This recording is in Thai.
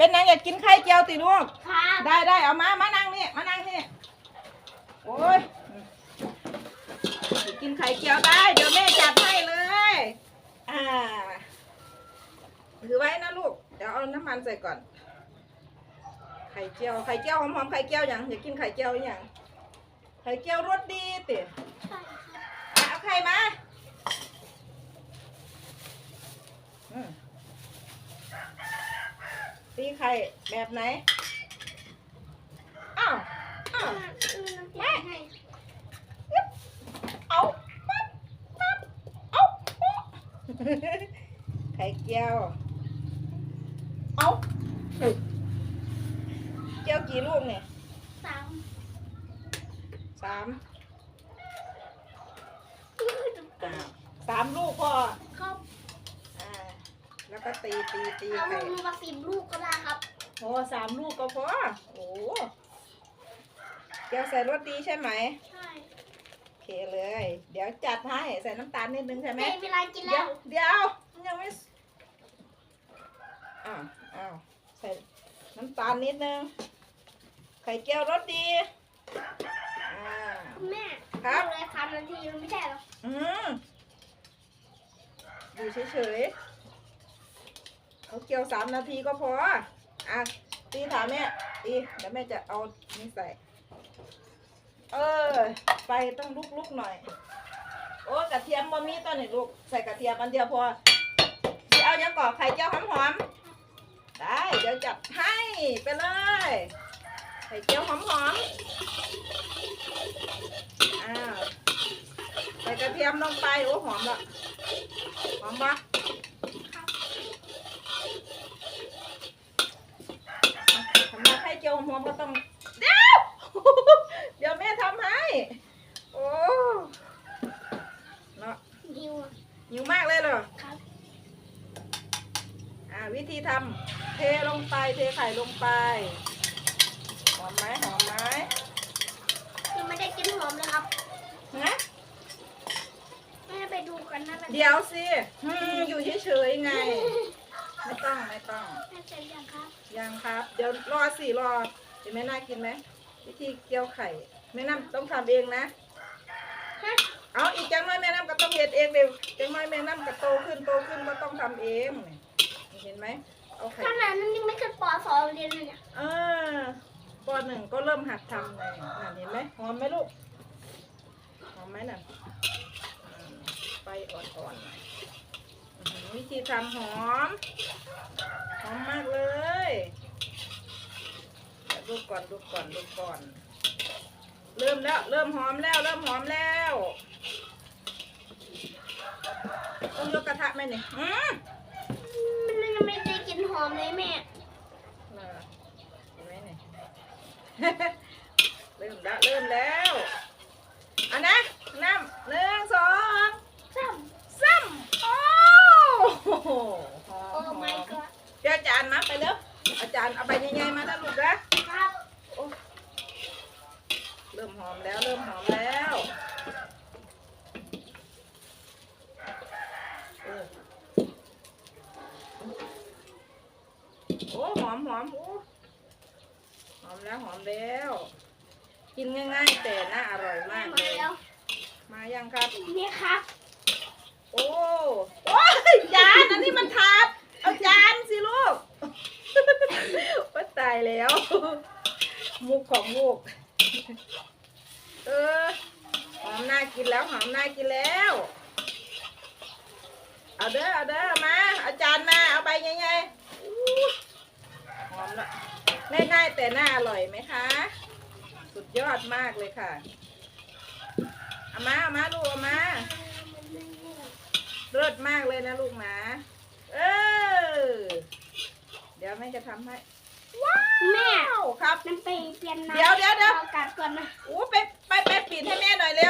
เป็นนางอยากกินไข่เจียวติลูก ครับได้ได้เอามา มานั่งนี่ มานั่งนี่ โอ้ยกินไข่เจียวได้ เดี๋ยวแม่จัดให้เลย อ่า ถือไว้นะลูก เดี๋ยวเอาน้ำมันใส่ก่อน ไข่เจียว ไข่เจียวหอมๆ ไข่เจียวอย่างอยากกินไข่เจียวอหย่าง ไข่เจียวรสดีติอะเอาไข่มาอืมตี ไข่แบบไหน อ้าว อ้าว แม่ เอาปั๊บปั๊บเอาโอ๊ะไข่เจียว เอาเจียวกี่ลูกเนี่ยสามสามสามลูกพอ แล้วก็ตีตีตีเอาไข่ลูกมาสิบลูกก็ได้ครับ โอ้สามลูกก็พอ โอ้เจียวใส่รสดีใช่ไหมใช่โอเคเลย เดี๋ยวจัดให้ใส่น้ำตาลนิดนึงใช่ไหมแม่เวลากินเดี๋แล้ยววเดี๋ยวมันยังไม่สอ้าวอ้าวใส่น้ำตาลนิดนึง ไข่เจียวรสดีอ่าแม่ครับเอาเลยสามนาทีมันไม่ใช่หรออืมอยู่เฉยๆ เอาเกี่ยวสามนาทีก็พอ อะ ตีถามแม่ ตีเดี๋ยวแม่จะเอานี่ใส่ เออ ไฟต้องลุกๆหน่อย โอ้กระเทียมบะมีตัวนี้ลูก ใส่กระเทียมอันเดียวพอสิเอายังก่อไข่เจียวหอมๆ ได้ เดี๋ยวจัดให้ไปเลย ไข่เจียวหอมๆ อ้าว ใส่กระเทียมลงไป โอ้หอมละหอมปะ ทำมาไข่เจียวหอมๆก็ต้อง เดี๋ยว เดี๋ยวแม่ทำให้ โอ้เนาะดิวอะหิวมากเลยเหรอ ครับ อ่าวิธีทำเทลงไปเทไข่ลงไป หอมไหมหอมไหมยังไม่ได้กินหอมเลยครับนะแม่ไปดูกันนะเดี๋ยวสิอืมอยู่เฉยๆไง ไม่ต้องไม่ต้องแม่เสร็จยังครับยังครับ เดี๋ยวรอสิรอเดี๋ยวแม่น่ากินไหมวิธีเกี่ยวไข่แม่น้ำต้องทำเองนะ ฮะเอาอีกจังน้อยแม่น้ำก็ต้องเฮ็ดเองเดี๋ยวจังน้อยแม่น้ำก็โตขึ้นโตขึ้นก็ต้องทำเองนี่เห็นไหมเอาไข่ขนาดนั้นยังไม่เคยปอสองเรียนเลยเนี่ยเออปหนึ่งก็เริ่มหัดทำเลยน่ะเห็นไหมหอมไหมลูกหอมไหมน่ะอืมไฟอ่อนๆหน่อยอื้อหือ วิธีทำหอม หอมมากเลยเดี๋ยวดูก่อนดูก่อนดูก่อน เริ่มแล้ว เริ่มหอมแล้ว เริ่มหอมแล้ว ต้องยกกระทะไหมเนี่ยอืมมันยังไม่ได้กินหอมเลยแม่เออเห็นไหมเนี่ยเริ่มแล้วเริ่มแล้วเอันนะน้ำหนึ่งสอง ซ้ สามโอ้โหหอำโอ้ มหอ my ม god เดี๋ยวอาจารย์มาไปเร็วอาจารย์เอาไปยังไงมานะลูกนะครับโอ้เริ่มหอมแล้วเริ่มหอมแล้วเออโอ้หอมหอมโอ้หอมแล้วหอมแล้ว กินง่ายๆแต่น่าอร่อยแม่มากมาเลยแล้วมายังครับ นี่ครับ โอ้โอ้ยจานอันนี้มันถาดเอาจานสิลูก ว่าตายแล้ว มุกของมุก เออ หอมน่ากินแล้ว หอมน่ากินแล้ว เอาเด้อ เอาเด้อ มา เอาจารย์มา เอาไปยังไงหอมละง่ายๆแต่น่าอร่อยไหมคะ สุดยอดมากเลยค่ะเอามาเอามาลูกเอามาเลิศมากเลยนะลูกนะ เออ ดี๋ยวแม่จะทำให้แม่อ้าวครับ มันไปเปลี่ยนน้ำเดี๋ยวเดี๋ยวเดี๋ยว อากัดก่อนนะโอ้ไปไปไปปิดให้แม่หน่อยเร็ว